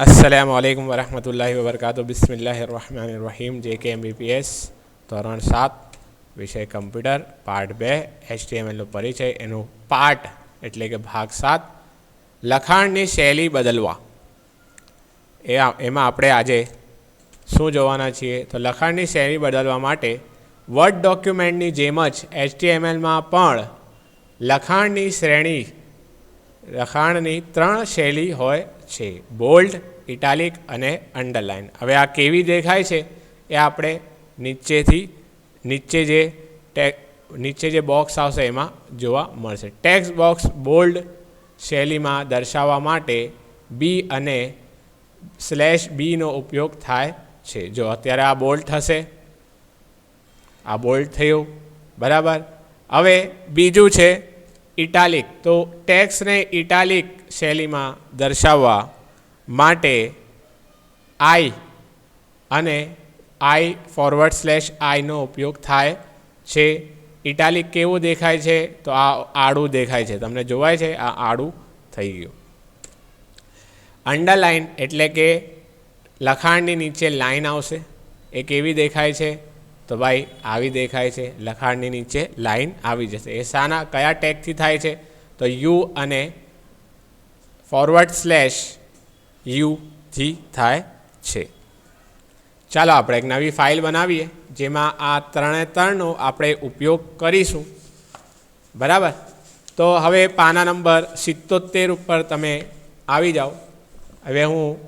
અસલામ વાલેકુમ વરહમતુલ્લાહિ વબરકાતુ બિસ્મિલ્લાહિર રહમાન રહીમ જે કે એમબીપીએસ ધોરણ સાત વિષય કમ્પ્યુટર પાર્ટ બે એચટીએમએલનો પરિચય. એનું પાર્ટ એટલે કે ભાગ સાત, લખાણની શૈલી બદલવા. એ એમાં આપણે આજે શું જોવાના છીએ? તો લખાણની શૈલી બદલવા માટે વર્ડ ડોક્યુમેન્ટની જેમ જ એચટીએમએલમાં પણ લખાણની શ્રેણી, લખાણની ત્રણ શૈલી હોય છે. બોલ્ડ ઇટાલિક અને અંડરલાઇન હવે આ કેવી દેખાય છે? એ આપણે નીચેથી નીચે જે ટેક નીચે જે બોક્સ આવશે એમાં જોવા મળશે. ટેક્સ બોક્સ બોલ્ડ શૈલીમાં દર્શાવવા માટે બી અને સ્લેશ બીનો ઉપયોગ થાય છે. જો અત્યારે આ બોલ્ડ થશે, આ બોલ્ડ થયું, બરાબર? હવે બીજું છે ઇટાલિક તો ટેક્સને ઇટાલિક શૈલીમાં દર્શાવવા માટે આઈ અને આઈ ફોરવર્ડ સ્લેશ આઈનો ઉપયોગ થાય છે. ઇટાલિક કેવું દેખાય છે? તો આ આડું દેખાય છે. તમને જોવાય છે, આ આડું થઈ ગયું. અંડરલાઇન એટલે કે લખાણની નીચે લાઇન આવશે. એ કેવી દેખાય છે? તો ભાઈ, આવી દેખાય છે. લખાણની નીચે લાઇન આવી જશે. એ શાના કયા ટેગથી થાય છે? તો યુ અને ફોરવર્ડ સ્લેશ યુથી થાય છે. ચાલો આપણે એક નવી ફાઇલ બનાવીએ, જેમાં આ ત્રણે ત્રણનો આપણે ઉપયોગ કરીશું. બરાબર? તો હવે પાના નંબર સિત્તોતેર ઉપર તમે આવી જાઓ. હવે હું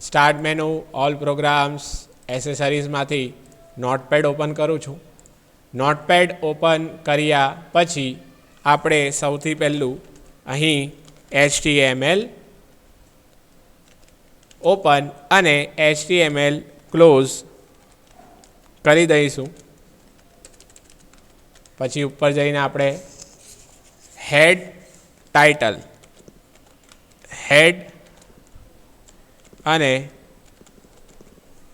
સ્ટાર્ટ મેનુ ઓલ પ્રોગ્રામ્સ એસેસરીઝમાંથી નોટપેડ ઓપન કરું છું. નોટપેડ ઓપન કર્યા પછી આપણે સૌથી પહેલું અહીં એચટીએમએલ ઓપન અને એચટીએમએલ ક્લોઝ કરી દઈશું. પછી ઉપર જઈને આપણે હેડ ટાઇટલ હેડ અને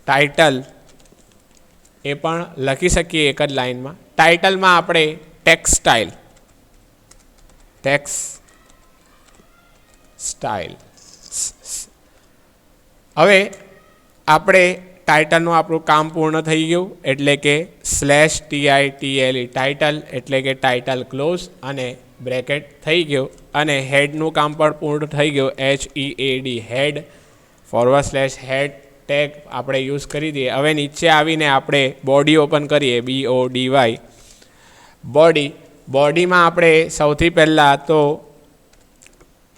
ટાઇટલ એ પણ લખી શકીએ એક જ લાઇનમાં ટાઇટલમાં આપણે ટેક્સટાઇલ ટેક્સ સ્ટાઇલ. હવે આપણે ટાઇટલનું આપણું કામ પૂર્ણ થઈ ગયું એટલે કે સ્લેશ ટીઆઈ ટીએલઈ ટાઇટલ એટલે કે ટાઇટલ ક્લોઝ અને બ્રેકેટ થઈ ગયું અને હેડનું કામ પણ પૂર્ણ થઈ ગયું. H E A D head forward slash head tag આપણે યુઝ કરી દઈએ. હવે નીચે આવીને આપણે બોડી ઓપન કરીએ. B O D Y body બોડીમાં આપણે સૌથી પહેલાં તો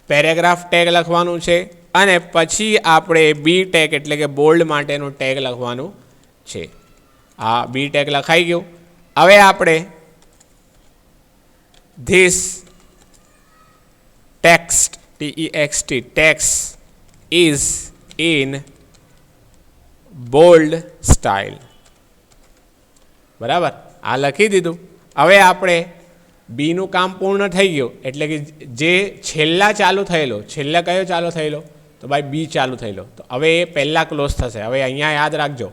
પેરેગ્રાફ ટેગ લખવાનું છે અને પછી આપણે બી ટેગ એટલે કે બોલ્ડ માટેનું ટેગ લખવાનું છે. આ બી ટેગ લખાઈ ગયું. હવે આપણે this text T X T text is in bold style બરાબર? આ લખી દીધું. હવે આપણે બીનું કામ પૂર્ણ થઈ ગયું, એટલે કે જે છેલ્લા ચાલુ થયેલો, છેલ્લા કયો ચાલુ થયેલો? તો ભાઈ બી ચાલુ થયેલો. તો હવે એ પહેલાં ક્લોઝ થશે. હવે અહીંયા યાદ રાખજો.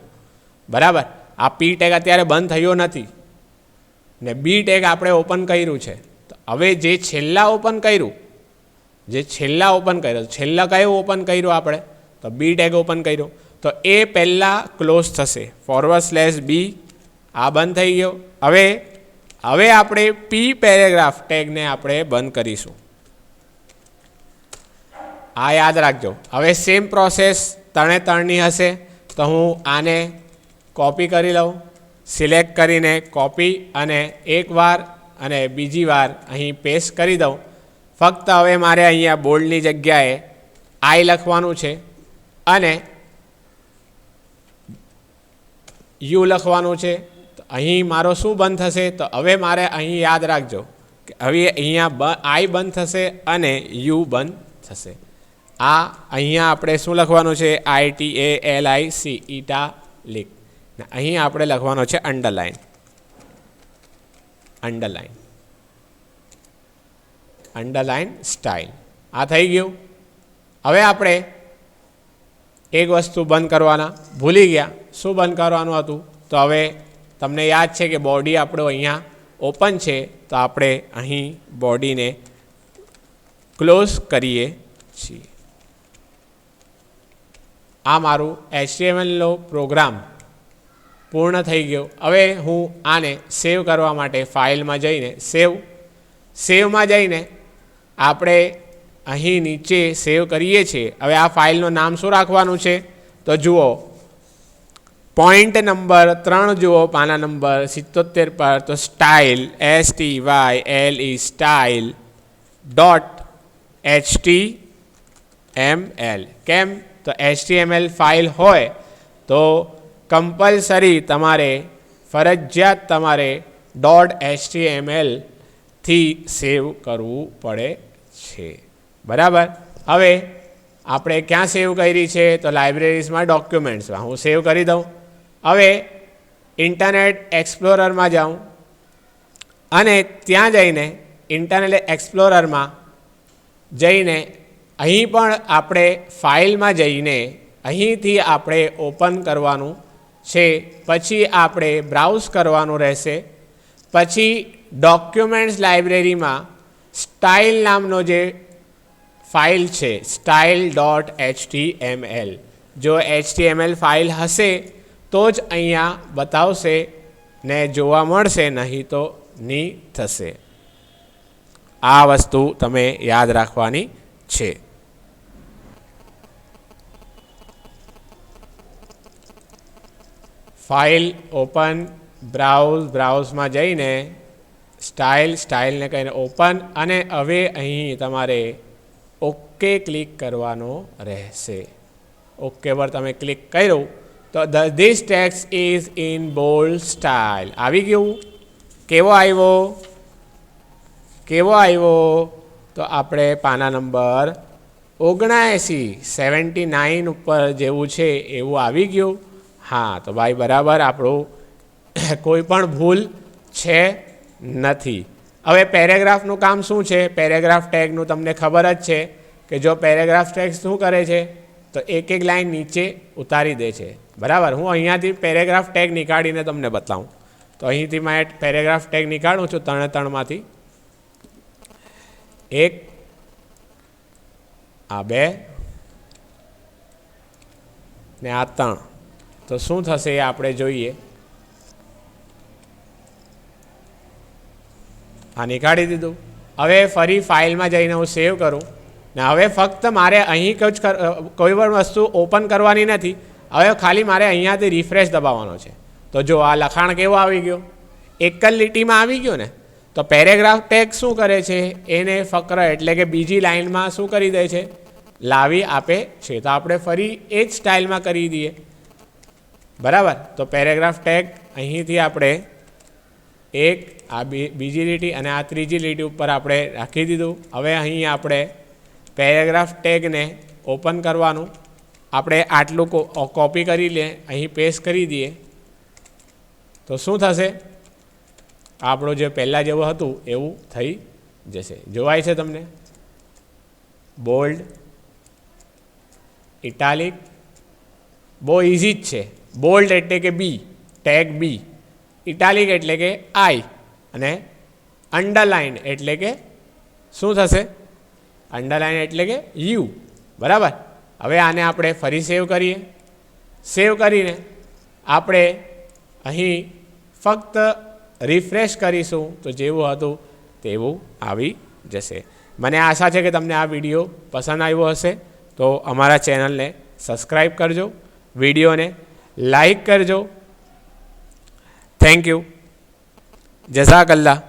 બરાબર? આ પી ટેગ અત્યારે બંધ થયો નથી. ને બી ટેગ આપણે ઓપન કર્યું છે. તો હવે જે છેલ્લા ઓપન કર્યું, જે છેલ્લા ઓપન કર્યો, છેલ્લા કયું ઓપન કર્યું આપણે? તો બી ટેગ ઓપન કર્યું. તો એ પહેલાં ક્લોઝ થશે. ફોરવર્ડ સ્લેશ બી આ બંધ થઈ ગયો. હવે હવે આપણે પી પેરેગ્રાફ ટેગને આપણે બંધ કરીશું. આ યાદ રાખજો. હવે સેમ પ્રોસેસ ત્રણે ત્રણની હશે, તો હું આને કોપી કરી લઉં. સિલેક્ટ કરીને કોપી અને એક વાર અને બીજી વાર અહીં પેસ્ટ કરી દઉં. ફક્ત હવે મારે અહીંયા બોલ્ડની જગ્યાએ આઈ લખવાનું છે અને યુ લખવાનું છે. અહીં મારો શું બંધ થશે? તો હવે મારે અહીં યાદ રાખજો કે હવે અહીંયા આઈ બંધ થશે અને યુ બંધ થશે. આ અહીંયા આપણે શું લખવાનું છે? I T A L I C, italic. અહીં આપણે લખવાનો છે અંડરલાઇન અંડરલાઇન અંડરલાઇન સ્ટાઇલ. આ થઈ ગયું. હવે આપણે એક વસ્તુ બંધ કરવાના. ભૂલી ગયા. શું બંધ કરવાનું હતું? તો હવે તમને યાદ છે કે બોડી આપણો અહીંયા ઓપન છે, તો આપણે અહીં બોડીને ક્લોઝ કરીએ છીએ. આ મારું એચટીએમએલનો પ્રોગ્રામ પૂર્ણ થઈ ગયો. હવે હું આને સેવ કરવા માટે ફાઇલમાં જઈને સેવ સેવમાં જઈને આપણે અહીં નીચે સેવ કરીએ છીએ. હવે આ ફાઇલનું નામ શું રાખવાનું છે? તો જુઓ પોઈન્ટ નંબર ત્રણ જુઓ, પાના નંબર સિત્તોતેર પર તો style S T Y L E style dot H T M L કેમ? તો એચટીએમએલ ફાઇલ હોય તો કમ્પલસરી તમારે ફરજિયાત તમારે ડોટ એચટીએમએલથી સેવ કરવું પડે છે. બરાબર? હવે આપણે ક્યાં સેવ કરી છે? તો લાઇબ્રેરીઝમાં ડોક્યુમેન્ટ્સમાં હું સેવ કરી દઉં. હવે ઇન્ટરનેટ એક્સપ્લોરરમાં જાઉં અને ત્યાં જઈને ઇન્ટરનેટ એક્સપ્લોરરમાં જઈને અહીં પણ આપણે ફાઇલમાં જઈને અહીંથી આપણે ઓપન કરવાનું છે, પછી આપણે બ્રાઉઝ કરવાનું રહેશે, પછી ડોક્યુમેન્ટ્સ લાઇબ્રેરીમાં સ્ટાઇલ નામનો જે ફાઇલ છે સ્ટાઇલ ડોટ એલ જો એલ ફાઇલ હશે તો જ અહીંયા બતાવશે, ને જોવા મળશે, નહીં તો નહીં થશે. આ વસ્તુ તમે યાદ રાખવાની છે. ફાઇલ ઓપન, બ્રાઉઝ, બ્રાઉઝમાં જઈને સ્ટાઇલ, સ્ટાઇલને કહીને ઓપન, અને હવે અહીં તમારે ઓકે ક્લિક કરવાનો રહેશે. ઓકે પર તમે ક્લિક કર્યું તો the this text is in bold style. આવી ગયું? કેવો આવ્યો? કેવો આવ્યો? તો આપણે પાના નંબર ઓગણાએંસી સેવન્ટી નાઇન ઉપર જેવું છે એવું આવી ગયું. હા, તો ભાઈ બરાબર આપણું કોઈ પણ ભૂલ છે નથી. હવે પેરેગ્રાફનું કામ શું છે? પેરેગ્રાફ ટેગનું તમને ખબર જ છે કે જો પેરેગ્રાફ ટેગ શું કરે છે? તો એક એક લાઈન નીચે ઉતારી દે છે. બરાબર? હું અહીંયાથી પેરેગ્રાફ ટેગ નીકાળીને તમને બતાવું. તો અહીંથી મેં પેરેગ્રાફ ટેગ નીકાળું છું ત્રણે ત્રણમાંથી. એક, આ બે, ને આ ત્રણ. તો શું થશે એ આપણે જોઈએ. આ નીકાળી દીધું. હવે ફરી ફાઇલમાં જઈને હું સેવ કરું. ને હવે ફક્ત મારે અહીં જ કોઈ પણ વસ્તુ ઓપન કરવાની નથી. હવે ખાલી મારે અહીંયાથી રિફ્રેશ દબાવવાનો છે. તો જો આ લખાણ કેવો આવી ગયો? એક જ લીટીમાં આવી ગયો ને? તો પેરેગ્રાફ ટેગ શું કરે છે? એને ફક્ર એટલે કે બીજી લાઇનમાં શું કરી દે છે? લાવી આપે છે. તો આપણે ફરી એ જ સ્ટાઇલમાં કરી દઈએ. બરાબર? તો પેરેગ્રાફ ટેગ અહીંથી આપણે એક, આ બીજી લીટી અને આ ત્રીજી લીટી ઉપર આપણે રાખી દીધું. હવે અહીં આપણે પેરેગ્રાફ ટેગને ઓપન કરવાનું. આપણે આટલું કોપી કરી લે, અહીં પેસ્ટ કરી દઈએ. તો શું થશે? આપણું જે પહેલાં જેવું હતું, એવું થઈ જશે. જોવાય છે તમને? બોલ્ડ, ઇટાલિક, બહુ ઇઝી જ છે. બોલ્ડ એટલે કે બી ટેગ બી ઇટાલિક એટલે કે આઈ અને અંડરલાઇન એટલે કે શું થશે? અંડરલાઇન એટલે કે યુ બરાબર? હવે આને આપણે ફરી સેવ કરીએ. સેવ કરીને આપણે અહીં ફક્ત રિફ્રેશ કરીશું તો જેવું હતું તેવું આવી જશે. મને આશા છે કે તમને આ વીડિયો પસંદ આવ્યો હશે. તો અમારા ચેનલને સબસ્ક્રાઈબ કરજો, વિડીયોને લાઈક કરજો. Thank you જઝાકલ્લા